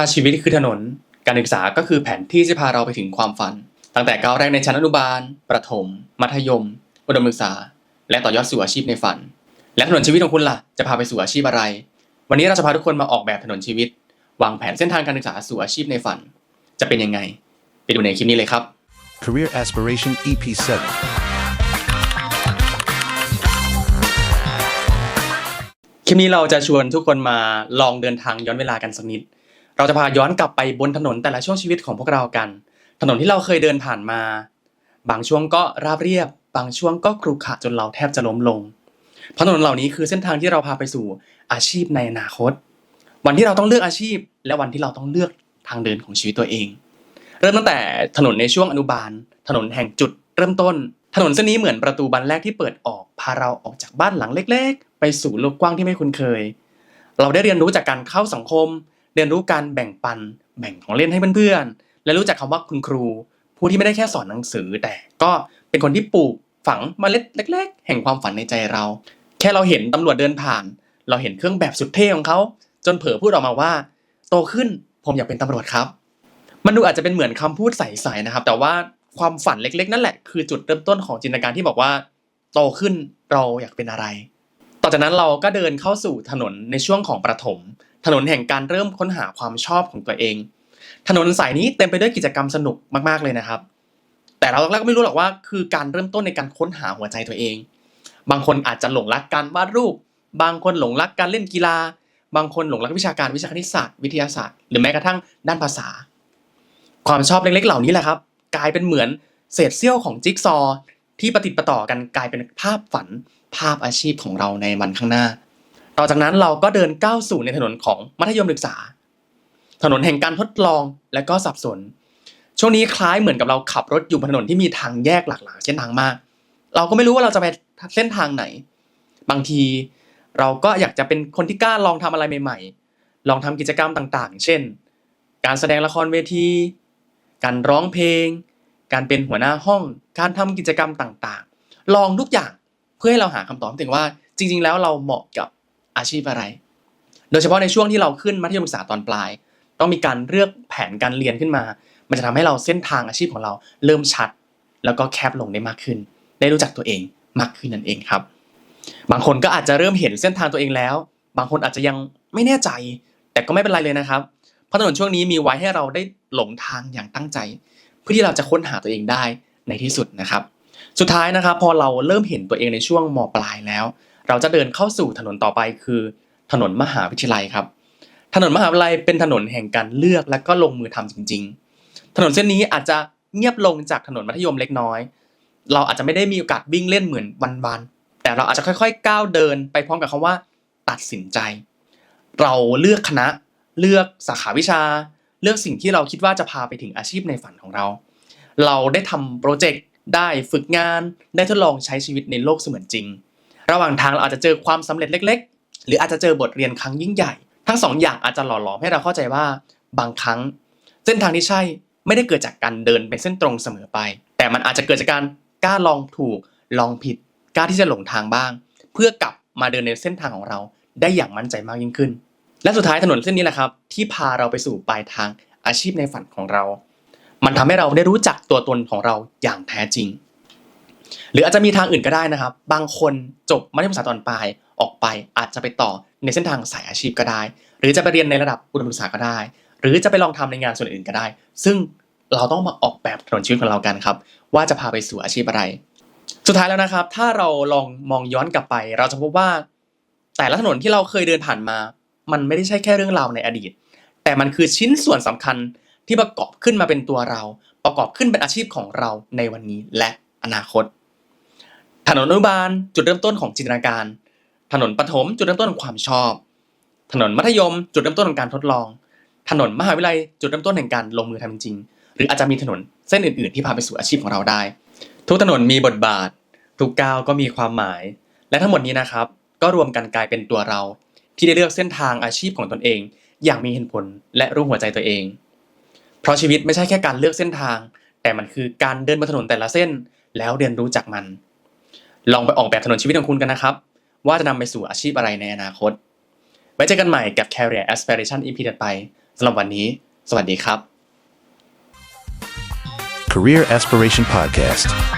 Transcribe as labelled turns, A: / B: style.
A: ถ้าชีวิตคือถนน การศึกษาก็คือแผนที่จะพาเราไปถึงความฝัน ตั้งแต่ก้าวแรกในชั้นอนุบาล ประถม มัธยม อุดมศึกษา และต่อยอดสู่อาชีพในฝัน และถนนชีวิตของคุณล่ะ จะพาไปสู่อาชีพอะไร วันนี้เราจะพาทุกคนมาออกแบบถนนชีวิต วางแผนเส้นทางการศึกษาสู่อาชีพในฝัน จะเป็นยังไง ไปดูในคลิปนี้เลยครับ
B: Career Aspiration EP7.
A: คลิปนี้เราจะชวนทุกคนมาลองเดินทางย้อนเวลากันสักนิด เราจะพาย้อนกลับไปบนถนนแต่ละช่วงชีวิตของพวกเรากัน ถนนที่เราเคยเดินผ่านมา บางช่วงก็ราบเรียบ บางช่วงก็ครุขระจนเราแทบจะล้มลงเพราะถนนเหล่านี้คือเส้นทางที่เราพาไปสู่อาชีพในอนาคต วันที่เราต้องเลือกอาชีพ และวันที่เราต้องเลือกทางเดินของชีวิตตัวเอง เริ่มตั้งแต่ถนนในช่วงอนุบาล ถนนแห่งจุด เริ่มต้น ถนนเส้นนี้เหมือนประตูบานแรกที่เปิดออก พาเราออกจากบ้านหลังเล็ก ๆ ไปสู่โลกกว้างที่ไม่คุ้นเคย เราได้เรียนรู้จากการเข้าสังคม รียนรู้การแบ่งปัน แบ่งของเล่นให้เพื่อนๆ และรู้จักคำว่าคุณครู ผู้ที่ไม่ได้แค่สอนหนังสือ แต่ก็เป็นคนที่ปลูกฝังเมล็ดเล็ก ๆ แห่งความฝันในใจเรา แค่เราเห็นตำรวจเดินผ่าน เราเห็นเครื่องแบบสุดเท่ของเขาจนเผลอพูดออกมาว่า โตขึ้นผมอยากเป็นตำรวจครับ มันดูอาจจะเป็นเหมือนคำพูดใสๆนะครับ แต่ว่าความฝันเล็ก ๆ นั่นแหละคือจุดเริ่มต้นของจินตนาการที่บอกว่า โตขึ้นเราอยากเป็นอะไร ต่อจากนั้นเราก็เดินเข้าสู่ถนนในช่วงของประถม ถนนแห่งการเริ่มค้นหาความชอบของตัวเอง ถนนสายนี้เต็มไปด้วยกิจกรรมสนุกมากๆเลยนะครับ แต่เราแรกก็ไม่รู้หรอกว่าคือการเริ่มต้นในการค้นหาหัวใจตัวเอง บางคนอาจจะหลงรักการวาดรูป บางคนหลงรักการเล่นกีฬา บางคนหลงรักวิชาการวิชาคณิตศาสตร์วิทยาศาสตร์หรือแม้กระทั่งด้านภาษา ความชอบเล็กๆ เหล่านี้แหละครับ กลายเป็นเหมือนเศษเสี้ยวของจิ๊กซอว์ที่ประติดประต่อกันกลายเป็นภาพฝันภาพอาชีพของเราในวันข้างหน้า ต่อจากนั้นเราก็เดินก้าวสู่ในถนนของมัธยมศึกษา ถนนแห่งการทดลองและก็สับสน ช่วงนี้คล้ายเหมือนกับเราขับรถอยู่บนถนนที่มีทางแยกหลากหลายเส้นทางมาก เราก็ไม่รู้ว่าเราจะไปเส้นทางไหน บางทีเราก็อยากจะเป็นคนที่กล้าลองทำอะไรใหม่ๆ ลองทำกิจกรรมต่างๆ เช่น การแสดงละครเวที การร้องเพลง การเป็นหัวหน้าห้อง การทำกิจกรรมต่างๆ ลองทุกอย่างเพื่อให้เราหาคำตอบถึงว่าจริง ๆ แล้วเราเหมาะกับ อาชีพอะไร โดยเฉพาะในช่วงที่เราขึ้นมัธยมศึกษาตอนปลาย ต้องมีการเลือกแผนการเรียนขึ้นมา มันจะทำให้เราเส้นทางอาชีพของเราเริ่มชัด แล้วก็แคบลงได้มากขึ้น ได้รู้จักตัวเองมากขึ้นนั่นเองครับ บางคนก็อาจจะเริ่มเห็นเส้นทางตัวเองแล้ว บางคนอาจจะยังไม่แน่ใจ แต่ก็ไม่เป็นไรเลยนะครับเพราะถนนช่วงนี้มีไว้ให้เราได้หลงทางอย่างตั้งใจ เพื่อที่เราจะค้นหาตัวเองได้ในที่สุดนะครับ สุดท้ายนะครับ พอเราเริ่มเห็นตัวเองในช่วงมปลายแล้ว เราจะเดินเข้าสู่ถนนต่อไปคือ ถนนมหาวิทยาลัยครับ ถนนมหาวิทยาลัยเป็นถนนแห่งการเลือกและก็ลงมือทำจริง ๆ ถนนเส้นนี้อาจจะเงียบลงจากถนนมัธยมเล็กน้อย เราอาจจะไม่ได้มีโอกาสวิ่งเล่นเหมือนวันๆแต่เราอาจจะค่อย ๆ ก้าวเดินไปพร้อมกับคำว่า ตัดสินใจ เราเลือกคณะ เลือกสาขาวิชา เลือกสิ่งที่เราคิดว่าจะพาไปถึงอาชีพในฝันของเรา เราได้ทำโปรเจกต์ได้ฝึกงาน ได้ทดลองใช้ชีวิตในโลกเสมือนจริง ระหว่างทางเราอาจจะเจอความสำเร็จเล็ก ๆ หรืออาจจะเจอบทเรียนครั้งยิ่งใหญ่ ทั้งสองอย่างอาจจะหล่อหลอมให้เราเข้าใจว่าบางครั้ง เส้นทางที่ใช่ไม่ได้เกิดจากการเดินเป็นเส้นตรงเสมอไป แต่มันอาจจะเกิดจากการกล้าลองถูกลองผิดกล้าที่จะหลงทางบ้าง เพื่อกลับมาเดินในเส้นทางของเรา ได้อย่างมั่นใจมากยิ่งขึ้น และสุดท้ายถนนเส้นนี้แหละครับ ที่พาเราไปสู่ปลายทางอาชีพในฝันของเรา มันทำให้เราได้รู้จักตัวตนของเราอย่างแท้จริง หรืออาจจะมีทางอื่นก็ได้นะครับ บางคนจบมัธยมศึกษาตอนปลายออกไป อาจจะไปต่อในเส้นทางสายอาชีพก็ได้ หรือจะไปเรียนในระดับอุดมศึกษาก็ได้ หรือจะไปลองทำในงานส่วนอื่นก็ได้ ซึ่งเราต้องมาออกแบบถนนชีวิตของเรากันครับ ว่าจะพาไปสู่อาชีพอะไร สุดท้ายแล้วนะครับ ถ้าเราลองมองย้อนกลับไป เราจะพบว่า แต่ละถนนที่เราเคยเดินผ่านมา มันไม่ได้ใช่แค่เรื่องราวในอดีต แต่มันคือชิ้นส่วนสำคัญที่ประกอบขึ้นมาเป็นตัวเรา ประกอบขึ้นเป็นอาชีพของเราในวันนี้และอนาคต ถนนอนุบาลจุดเริ่มต้นของจินตนาการ ถนนประถมจุดเริ่มต้นของความชอบ ถนนมัธยมจุดเริ่มต้นของการทดลอง ถนนมหาวิทยาลัยจุดเริ่มต้นแห่งการลงมือทำจริง หรืออาจจะมีถนนเส้นอื่น ๆ ที่พาไปสู่อาชีพของเราได้ ทุกถนนมีบทบาท ทุกก้าวก็มีความหมาย และทั้งหมดนี้นะครับ ก็รวมกันกลายเป็นตัวเรา ที่ได้เลือกเส้นทางอาชีพของตนเอง อย่างมีเหตุผลและรู้หัวใจตัวเอง เพราะชีวิตไม่ใช่แค่การเลือกเส้นทาง แต่มันคือการเดินบนถนนแต่ละเส้น แล้วเรียนรู้จากมัน ลองไปออกแบบถนนชีวิตของคุณกันนะครับ ว่าจะนำไปสู่อาชีพอะไรในอนาคต ไว้เจอกันใหม่กับ Career Aspiration EP ถัดไปสำหรับวันนี้ สวัสดีครับ
B: Career Aspiration Podcast.